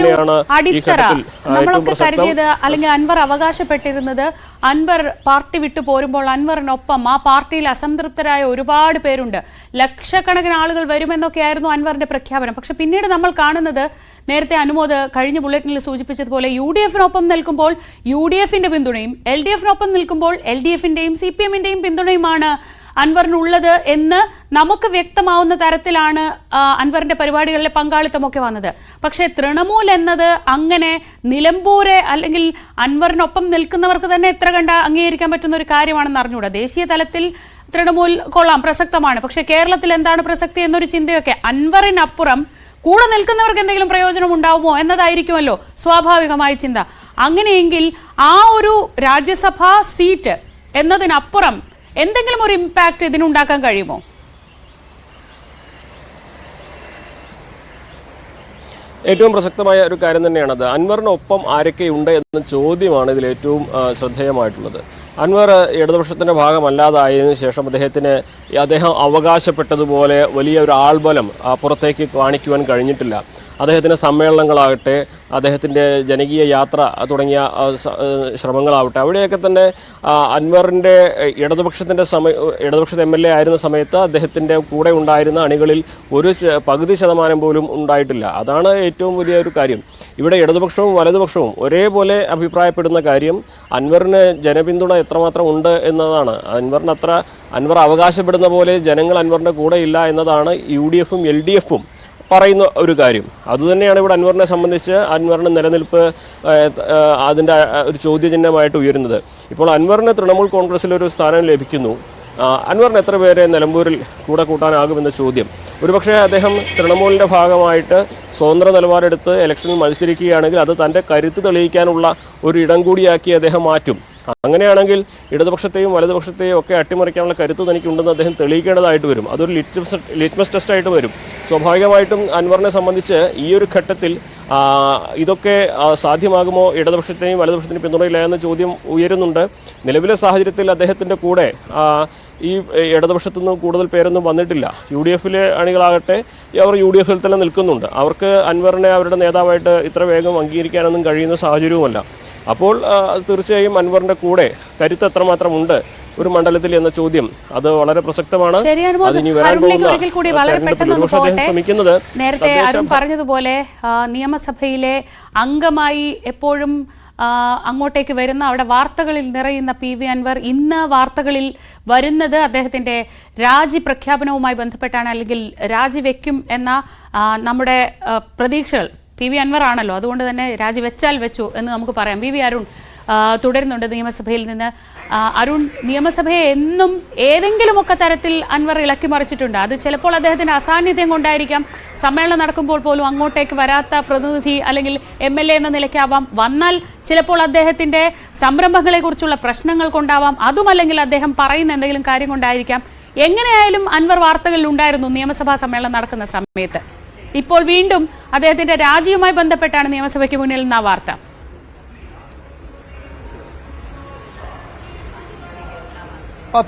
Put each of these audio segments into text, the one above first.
തന്നെയാണ് അടിത്തറ. നമ്മളൊക്കെ കരുതിയത് അല്ലെങ്കിൽ അൻവർ അവകാശപ്പെട്ടിരുന്നത് അൻവർ പാർട്ടി വിട്ടു പോരുമ്പോൾ അൻവറിനൊപ്പം ആ പാർട്ടിയിൽ അസംതൃപ്തരായ ഒരുപാട് പേരുണ്ട്. ലക്ഷക്കണക്കിന് ആളുകൾ വരുമെന്നൊക്കെയായിരുന്നു അൻവറിന്റെ പ്രഖ്യാപനം. പക്ഷെ പിന്നീട് നമ്മൾ കാണുന്നത് നേരത്തെ അനുമോദ് കഴിഞ്ഞ ബുള്ളറ്റിനിൽ സൂചിപ്പിച്ചതുപോലെ യു ഡി എഫിനൊപ്പം നിൽക്കുമ്പോൾ യു ഡി എഫിന്റെ പിന്തുണയും എൽ ഡി എഫിനൊപ്പം നിൽക്കുമ്പോൾ എൽ ഡി എഫിന്റെയും സി പി എമ്മിന്റെയും പിന്തുണയുമാണ് അൻവറിനുള്ളത് എന്ന് നമുക്ക് വ്യക്തമാവുന്ന തരത്തിലാണ് അൻവറിന്റെ പരിപാടികളിലെ പങ്കാളിത്തമൊക്കെ വന്നത്. പക്ഷേ തൃണമൂൽ എന്നത് അങ്ങനെ നിലമ്പൂരെ അല്ലെങ്കിൽ അൻവറിനൊപ്പം നിൽക്കുന്നവർക്ക് തന്നെ എത്ര കണ്ട അംഗീകരിക്കാൻ പറ്റുന്ന ഒരു കാര്യമാണെന്ന് അറിഞ്ഞുകൂടാ ദേശീയ തലത്തിൽ തൃണമൂൽ കൊള്ളാം പ്രസക്തമാണ്. പക്ഷേ കേരളത്തിൽ എന്താണ് പ്രസക്തി എന്നൊരു ചിന്തയൊക്കെ അൻവറിനപ്പുറം കൂടെ നിൽക്കുന്നവർക്ക് എന്തെങ്കിലും പ്രയോജനം ഉണ്ടാവുമോ എന്നതായിരിക്കുമല്ലോ സ്വാഭാവികമായ ചിന്ത. അങ്ങനെയെങ്കിൽ ആ ഒരു രാജ്യസഭാ സീറ്റ് എന്നതിനപ്പുറം എന്തെങ്കിലും ഒരു ഇമ്പാക്ട് ഇതിനുണ്ടാക്കാൻ കഴിയുമോ? ഏറ്റവും പ്രസക്തമായ ഒരു കാര്യം തന്നെയാണത്. അൻവറിനൊപ്പം ആരൊക്കെയുണ്ട് എന്ന ചോദ്യമാണ് ഇതിൽ ഏറ്റവും ശ്രദ്ധേയമായിട്ടുള്ളത്. അൻവർ ഇടതുപക്ഷത്തിന്റെ ഭാഗമല്ലാതായതിനു ശേഷം അദ്ദേഹത്തിന് അദ്ദേഹം അവകാശപ്പെട്ടതുപോലെ വലിയ ഒരു ആൾബലം പുറത്തേക്ക് കാണിക്കുവാൻ കഴിഞ്ഞിട്ടില്ല. അദ്ദേഹത്തിന്റെ സമ്മേളനങ്ങളാകട്ടെ അദ്ദേഹത്തിന്റെ ജനകീയ യാത്ര തുടങ്ങിയ ശ്രമങ്ങളാവട്ടെ അവിടെയൊക്കെ തന്നെ അൻവറിന്റെ ഇടതുപക്ഷത്തിന്റെ സമയ ഇടതുപക്ഷത്തെ എം എൽ എ ആയിരുന്ന സമയത്ത് അദ്ദേഹത്തിന്റെ കൂടെ ഉണ്ടായിരുന്ന അണികളിൽ ഒരു പകുതി ശതമാനം പോലും ഉണ്ടായിട്ടില്ല. അതാണ് ഏറ്റവും വലിയ ഒരു കാര്യം. ഇവിടെ ഇടതുപക്ഷവും വലതുപക്ഷവും ഒരേപോലെ അഭിപ്രായപ്പെടുന്ന കാര്യം അൻവറിന് ജനപിന്തുണ എത്രമാത്രം ഉണ്ട് എന്നതാണ്. അൻവറിന് അത്ര അൻവർ അവകാശപ്പെടുന്ന പോലെ ജനങ്ങൾ അൻവറിന്റെ കൂടെ ഇല്ല എന്നതാണ് യു ഡി എഫും എൽ ഡി എഫും പറയുന്ന ഒരു കാര്യം. അതുതന്നെയാണ് ഇവിടെ അൻവറിനെ സംബന്ധിച്ച് അൻവറിന്റെ നിലനിൽപ്പ് അഹ്, ഒരു ചോദ്യചിഹ്നമായിട്ട് ഉയരുന്നത്. ഇപ്പോൾ അൻവറിന് തൃണമൂൽ കോൺഗ്രസിൽ ഒരു സ്ഥാനം ലഭിക്കുന്നു. അൻവറിന് എത്ര പേരെ നിലമ്പൂരിൽ കൂടെ കൂട്ടാനാകുമെന്ന ചോദ്യം. ഒരുപക്ഷെ അദ്ദേഹം തൃണമൂലിന്റെ ഭാഗമായിട്ട് സ്വതന്ത്ര നിലപാടെടുത്ത് ഇലക്ഷനിൽ മത്സരിക്കുകയാണെങ്കിൽ അത് തന്റെ കരുത്ത് തെളിയിക്കാനുള്ള ഒരു ഇടം കൂടിയാക്കി അദ്ദേഹം മാറ്റും. അങ്ങനെയാണെങ്കിൽ ഇടതുപക്ഷത്തെയും വലതുപക്ഷത്തെയും ഒക്കെ അട്ടിമറിക്കാനുള്ള കരുത്ത് തനിക്കുണ്ടെന്ന് അദ്ദേഹം തെളിയിക്കേണ്ടതായിട്ട് വരും. അതൊരു ലിറ്റ്മസ് ലിറ്റ്മസ് ടെസ്റ്റ് ആയിട്ട് വരും. സ്വാഭാവികമായിട്ടും അൻവറിനെ സംബന്ധിച്ച് ഈ ഒരു ഘട്ടത്തിൽ ഇതൊക്കെ സാധ്യമാകുമോ? ഇടതുപക്ഷത്തെയും വലതുപക്ഷത്തിനും പിന്തുണയില്ല എന്ന ചോദ്യം ഉയരുന്നുണ്ട്. നിലവിലെ സാഹചര്യത്തിൽ അദ്ദേഹത്തിന്റെ കൂടെ ഈ ഇടതുപക്ഷത്തു നിന്നും കൂടുതൽ പേരൊന്നും വന്നിട്ടില്ല. യു ഡി എഫിലെ അണികളാകട്ടെ അവർ യു ഡി എഫിൽ തന്നെ നിൽക്കുന്നുണ്ട്. അവർക്ക് അൻവറിനെ അവരുടെ നേതാവായിട്ട് ഇത്ര വേഗം അംഗീകരിക്കാനൊന്നും കഴിയുന്ന സാഹചര്യവുമല്ല. അപ്പോൾ തീർച്ചയായും അൻവറിന്റെ കൂടെ കരുത്ത് എത്രമാത്രം ഉണ്ട് ഒരു മണ്ഡലത്തിൽ എന്ന ചോദ്യം അത് വളരെ പ്രസക്തമാണ്. അതിനി വരാൻ പോകുന്ന ശ്രമിക്കുന്നത് നേരത്തെ അരുൺ പറഞ്ഞതുപോലെ നിയമസഭയിലെ അംഗമായി എപ്പോഴും അങ്ങോട്ടേക്ക് വരുന്ന അവിടെ വാർത്തകളിൽ നിറയുന്ന പി വി അൻവർ ഇന്ന് വാർത്തകളിൽ വരുന്നത് അദ്ദേഹത്തിന്റെ രാജി പ്രഖ്യാപനവുമായി ബന്ധപ്പെട്ടാണ് അല്ലെങ്കിൽ രാജിവെക്കും എന്ന നമ്മുടെ പ്രതീക്ഷകൾ. പി വി അൻവർ ആണല്ലോ. അതുകൊണ്ട് തന്നെ രാജിവെച്ചാൽ വെച്ചു എന്ന് നമുക്ക് പറയാം. വി വി അരുൺ തുടരുന്നുണ്ട് നിയമസഭയിൽ നിന്ന്. അരുൺ നിയമസഭയെ എന്നും ഏതെങ്കിലുമൊക്കെ തരത്തിൽ അൻവർ ഇളക്കി മറിച്ചിട്ടുണ്ട്. അത് ചിലപ്പോൾ അദ്ദേഹത്തിന്റെ അസാന്നിധ്യം കൊണ്ടായിരിക്കാം. സമ്മേളനം നടക്കുമ്പോൾ പോലും അങ്ങോട്ടേക്ക് വരാത്ത പ്രതിനിധി അല്ലെങ്കിൽ എം എൽ എ എന്ന നിലയ്ക്കാവാം. വന്നാൽ ചിലപ്പോൾ അദ്ദേഹത്തിന്റെ സംരംഭങ്ങളെ കുറിച്ചുള്ള പ്രശ്നങ്ങൾ കൊണ്ടാവാം. അതുമല്ലെങ്കിൽ അദ്ദേഹം പറയുന്ന എന്തെങ്കിലും കാര്യം കൊണ്ടായിരിക്കാം. എങ്ങനെയായാലും അൻവർ വാർത്തകളിൽ ഉണ്ടായിരുന്നു നിയമസഭാ സമ്മേളനം നടക്കുന്ന സമയത്ത്. ഇപ്പോൾ വീണ്ടും അദ്ദേഹത്തിന്റെ രാജിയുമായി ബന്ധപ്പെട്ടാണ് നിയമസഭയ്ക്ക് മുന്നിൽ നിന്ന ആ വാർത്ത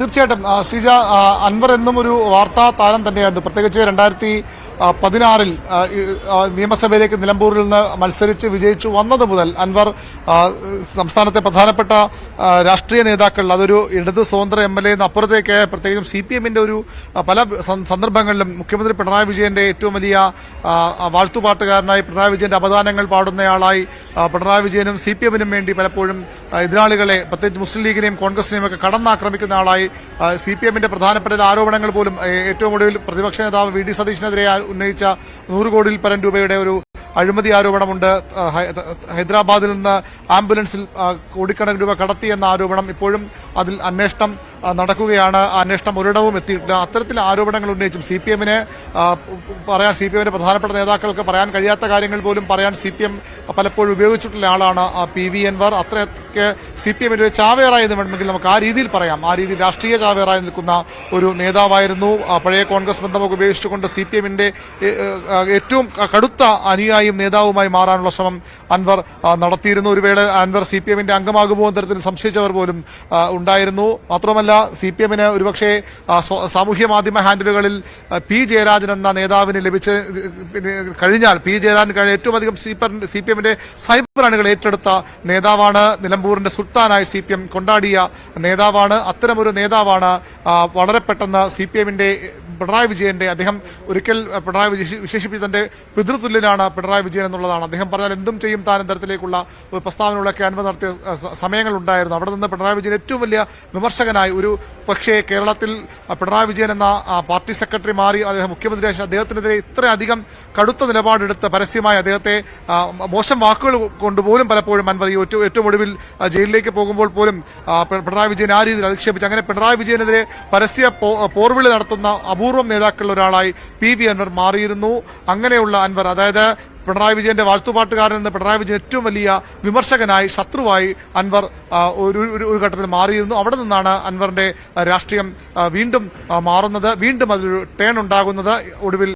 തീർച്ചയായിട്ടും ശ്രീജ അൻവർ എന്നും ഒരു വാർത്താ താരം തന്നെയായിരുന്നു. പ്രത്യേകിച്ച് രണ്ടായിരത്തി പതിനാറിൽ നിയമസഭയിലേക്ക് നിലമ്പൂരിൽ നിന്ന് മത്സരിച്ച് വിജയിച്ചു വന്നത് മുതൽ അൻവർ സംസ്ഥാനത്തെ പ്രധാനപ്പെട്ട രാഷ്ട്രീയ നേതാക്കൾ അതൊരു ഇടത് സ്വതന്ത്ര എം എൽ എ അപ്പുറത്തേക്ക് പ്രത്യേകിച്ചും സി പി എമ്മിന്റെ ഒരു പല സന്ദർഭങ്ങളിലും മുഖ്യമന്ത്രി പിണറായി വിജയന്റെ ഏറ്റവും വലിയ വാഴ്ത്തുപാട്ടുകാരനായി പിണറായി വിജയന്റെ അപദാനങ്ങൾ പാടുന്നയാളായി പിണറായി വിജയനും സി പി എമ്മിനും വേണ്ടി പലപ്പോഴും എതിരാളികളെ പ്രത്യേകിച്ച് മുസ്ലിം ലീഗിനെയും കോൺഗ്രസിനെയും ഒക്കെ കടന്നാക്രമിക്കുന്ന ആളായി സി പി എമ്മിന്റെ പ്രധാനപ്പെട്ട ആരോപണങ്ങൾ പോലും ഏറ്റവും ഒടുവിൽ പ്രതിപക്ഷ നേതാവ് വി ഡി സതീഷിനെതിരെ ഉന്നയിച്ച നൂറ് കോടിയിൽ പരം രൂപയുടെ ഒരു അഴിമതി ആരോപണമുണ്ട്. ഹൈദരാബാദിൽ നിന്ന് ആംബുലൻസിൽ കോടിക്കണക്കിന് രൂപ കടത്തി എന്ന ആരോപണം ഇപ്പോഴും അതിൽ അന്വേഷണം നടക്കുകയാണ്. അന്വേഷണം ഒരിടവും എത്തിയിട്ടില്ല. അത്തരത്തിൽ ആരോപണങ്ങൾ ഉന്നയിച്ചും സി പി എമ്മിനെ പറയാൻ സി പി എമ്മിന്റെ പ്രധാനപ്പെട്ട നേതാക്കൾക്ക് പറയാൻ കഴിയാത്ത കാര്യങ്ങൾ പോലും പറയാൻ സി പി എം പലപ്പോഴും ഉപയോഗിച്ചിട്ടുള്ള ആളാണ് പി വി എൻവർ അത്രയൊക്കെ സി പി എമ്മിന്റെ ചാവേറായി എന്ന് വേണമെങ്കിൽ നമുക്ക് ആ രീതിയിൽ പറയാം. ആ രീതിയിൽ രാഷ്ട്രീയ ചാവേറായി നിൽക്കുന്ന ഒരു നേതാവായിരുന്നു. പഴയ കോൺഗ്രസ് ബന്ധമൊക്കെ ഉപയോഗിച്ചുകൊണ്ട് സി പി എമ്മിന്റെ ഏറ്റവും കടുത്ത അനുയായി അനുയായിയും നേതാവുമായി മാറാനുള്ള ശ്രമം അൻവർ നടത്തിയിരുന്നു. ഒരു വേള അൻവർ സി പി എമ്മിന്റെ അംഗമാകുമോ എന്ന തരത്തിൽ സംശയിച്ചവർ പോലും ഉണ്ടായിരുന്നു. മാത്രമല്ല സി പി എമ്മിന് ഒരുപക്ഷെ സാമൂഹ്യ മാധ്യമ ഹാൻഡിലുകളിൽ പി ജയരാജൻ എന്ന നേതാവിന് ലഭിച്ച കഴിഞ്ഞാൽ പി ജയരാജൻ ഏറ്റവും അധികം സി പി എമ്മിന്റെ സൈബർ അണികൾ ഏറ്റെടുത്ത നേതാവാണ് നിലമ്പൂരിന്റെ സുൽത്താനായി സി പി എം കൊണ്ടാടിയ നേതാവാണ്. അത്തരമൊരു നേതാവാണ് വളരെ പെട്ടെന്ന് സി പി എമ്മിന്റെ പിണറായി വിജയന്റെ അദ്ദേഹം ഒരിക്കൽ പിണറായി വിജയ വിശേഷിപ്പിച്ച് തന്റെ പിതൃതുല്യനാണ് പിണറായി വിജയൻ എന്നുള്ളതാണ്. അദ്ദേഹം പറഞ്ഞാൽ എന്തും ചെയ്യും താൻ തരത്തിലേക്കുള്ള ഒരു പ്രസ്താവനകളൊക്കെ ക്യാൻവ നടത്തിയ സമയങ്ങളുണ്ടായിരുന്നു. അവിടെ നിന്ന് പിണറായി വിജയൻ ഏറ്റവും വലിയ വിമർശകനായി ഒരു പക്ഷേ കേരളത്തിൽ പിണറായി വിജയൻ എന്ന പാർട്ടി സെക്രട്ടറി മാറി അദ്ദേഹം മുഖ്യമന്ത്രി അദ്ദേഹത്തിനെതിരെ ഇത്രയധികം കടുത്ത നിലപാടെടുത്ത് പരസ്യമായി അദ്ദേഹത്തെ മോശം വാക്കുകൾ കൊണ്ടുപോലും പലപ്പോഴും അൻവർ ഈ ഏറ്റവും ഒടുവിൽ ജയിലിലേക്ക് പോകുമ്പോൾ പോലും പിണറായി വിജയൻ ആ രീതിയിൽ അധിക്ഷേപിച്ചു അങ്ങനെ പിണറായി വിജയനെതിരെ പരസ്യ പോർവിളി നടത്തുന്ന അപൂർവം നേതാക്കളിൽ ഒരാളായി പി വി അൻവർ മാറിയിരുന്നു. അങ്ങനെയുള്ള അൻവർ അതായത് പിണറായി വിജയന്റെ വാഴ്ത്തുപാട്ടുകാരൻ എന്ന പിണറായി വിജയൻ ഏറ്റവും വലിയ വിമർശകനായി ശത്രുവായി അൻവർ ഒരു ഒരു- ഘട്ടത്തിൽ മാറിയിരുന്നു. അവിടെ നിന്നാണ് അൻവറിന്റെ രാഷ്ട്രീയം വീണ്ടും മാറുന്നത്. വീണ്ടും അതൊരു ടേൺ ഉണ്ടാകുന്നത്. ഒടുവിൽ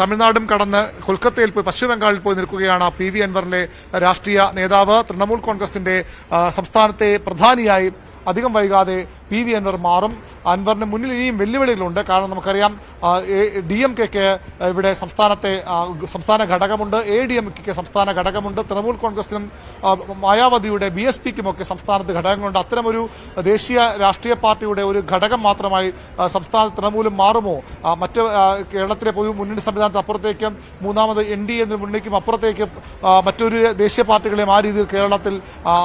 തമിഴ്നാടും കടന്ന് കൊൽക്കത്തയിൽ പോയി പശ്ചിമ ബംഗാളിൽ പോയി നിൽക്കുകയാണ് പി വി അൻവറിന്റെ രാഷ്ട്രീയ നേതാവ്. തൃണമൂൽ കോൺഗ്രസിന്റെ സംസ്ഥാനത്തെ പ്രധാനിയായി അധികം വൈകാതെ പി വി അൻവർ മാറും. അൻവറിന് മുന്നിൽ ഇനിയും വെല്ലുവിളികളുണ്ട്. കാരണം നമുക്കറിയാം ഡി എം കെക്ക് ഇവിടെ സംസ്ഥാനത്തെ സംസ്ഥാന ഘടകമുണ്ട്. എ ഡി എം കെക്ക് സംസ്ഥാന ഘടകമുണ്ട്. തൃണമൂൽ കോൺഗ്രസിനും മായാവതിയുടെ ബി എസ് പിക്കുമൊക്കെ സംസ്ഥാനത്ത് ഘടകങ്ങളുണ്ട്. അത്തരമൊരു ദേശീയ രാഷ്ട്രീയ പാർട്ടിയുടെ ഒരു ഘടകം മാത്രമായി സംസ്ഥാന തൃണമൂലും മാറുമോ? മറ്റ് കേരളത്തിലെ പൊതു മുന്നണി സംവിധാനത്തിന് അപ്പുറത്തേക്കും മൂന്നാമത് എൻ ഡി എ മുന്നണിക്കും അപ്പുറത്തേക്ക് മറ്റൊരു ദേശീയ പാർട്ടികളെയും ആ രീതിയിൽ കേരളത്തിൽ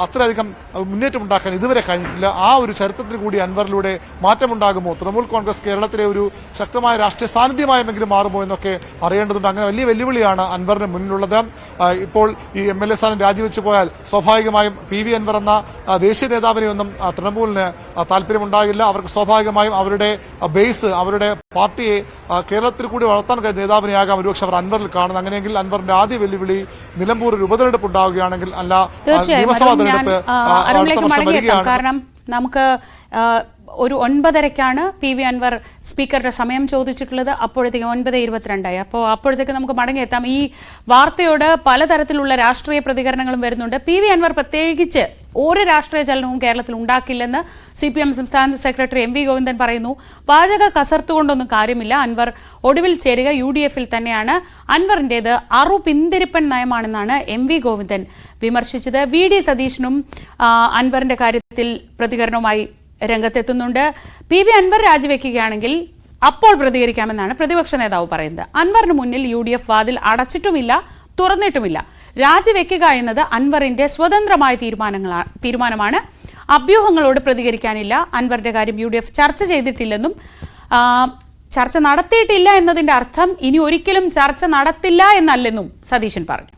അത്രയധികം മുന്നേറ്റം ഉണ്ടാക്കാൻ ഇതുവരെ കഴിഞ്ഞിട്ടില്ല. ആ ഒരു ചരിത്രത്തിൽ കൂടി അൻവറിലൂടെ മാറ്റമുണ്ടാകുമോ? തൃണമൂൽ കോൺഗ്രസ് കേരളത്തിലെ ഒരു ശക്തമായ രാഷ്ട്രീയ സാന്നിധ്യമായെങ്കിലും മാറുമോ എന്നൊക്കെ അറിയേണ്ടതുണ്ട്. അങ്ങനെ വലിയ വെല്ലുവിളിയാണ് അൻവറിന് മുന്നിലുള്ളത്. ഇപ്പോൾ ഈ എം എൽ എ സ്ഥാനം രാജിവെച്ചു പോയാൽ സ്വാഭാവികമായും പി വി അൻവർ എന്ന ദേശീയ നേതാവിനെയൊന്നും തൃണമൂലിന് താല്പര്യമുണ്ടാകില്ല. അവർക്ക് സ്വാഭാവികമായും അവരുടെ ബേസ് അവരുടെ പാർട്ടിയെ കേരളത്തിൽ കൂടി വളർത്താൻ കഴിയുന്ന നേതാവിനെയാകാം ഒരുപക്ഷെ അവർ അൻവറിൽ കാണുന്നത്. അങ്ങനെയെങ്കിൽ അൻവറിന്റെ ആദ്യ വെല്ലുവിളി നിലമ്പൂർ ഒരു ഉപതെരഞ്ഞെടുപ്പ് ഉണ്ടാവുകയാണെങ്കിൽ അല്ല നിയമസഭാ തെരഞ്ഞെടുപ്പ് അടുത്ത വർഷം വരികയാണ്. നമുക്ക് ഒരു ഒൻപതരക്കാണ് പി വി അൻവർ സ്പീക്കറുടെ സമയം ചോദിച്ചിട്ടുള്ളത്. അപ്പോഴത്തേക്ക് ഒൻപത് ഇരുപത്തിരണ്ടായി. അപ്പോൾ അപ്പോഴത്തേക്ക് നമുക്ക് മടങ്ങിയെത്താം. ഈ വാർത്തയോട് പലതരത്തിലുള്ള രാഷ്ട്രീയ പ്രതികരണങ്ങളും വരുന്നുണ്ട്. പി വി അൻവർ പ്രത്യേകിച്ച് ഒരു രാഷ്ട്രീയ ചലനവും കേരളത്തിൽ ഉണ്ടാക്കില്ലെന്ന് സി പി എം സംസ്ഥാന സെക്രട്ടറി എം വി ഗോവിന്ദൻ പറയുന്നു. പാചക കസർത്തുകൊണ്ടൊന്നും കാര്യമില്ല. അൻവർ ഒടുവിൽ ചേരുക യു ഡി എഫിൽ തന്നെയാണ്. അൻവറിന്റേത് അറു പിന്തിരിപ്പൻ നയമാണെന്നാണ് എം വി ഗോവിന്ദൻ വിമർശിച്ചത്. വി ഡി സതീഷിനും അൻവറിന്റെ കാര്യത്തിൽ പ്രതികരണവുമായി രംഗത്തെത്തുന്നുണ്ട്. പി വി അൻവർ രാജിവെക്കുകയാണെങ്കിൽ അപ്പോൾ പ്രതികരിക്കാമെന്നാണ് പ്രതിപക്ഷ നേതാവ് പറയുന്നത്. അൻവറിന് മുന്നിൽ യു ഡി എഫ് വാതിൽ അടച്ചിട്ടുമില്ല തുറന്നിട്ടുമില്ല. രാജിവെക്കുക എന്നത് അൻവറിന്റെ സ്വതന്ത്രമായ തീരുമാനങ്ങളാണ് തീരുമാനമാണ്. അഭ്യൂഹങ്ങളോട് പ്രതികരിക്കാനില്ല. അൻവറിന്റെ കാര്യം യു ഡി എഫ് ചർച്ച ചെയ്തിട്ടില്ലെന്നും ചർച്ച നടത്തിയിട്ടില്ല എന്നതിന്റെ അർത്ഥം ഇനി ഒരിക്കലും ചർച്ച നടത്തില്ല എന്നല്ലെന്നും സതീശൻ പറഞ്ഞു.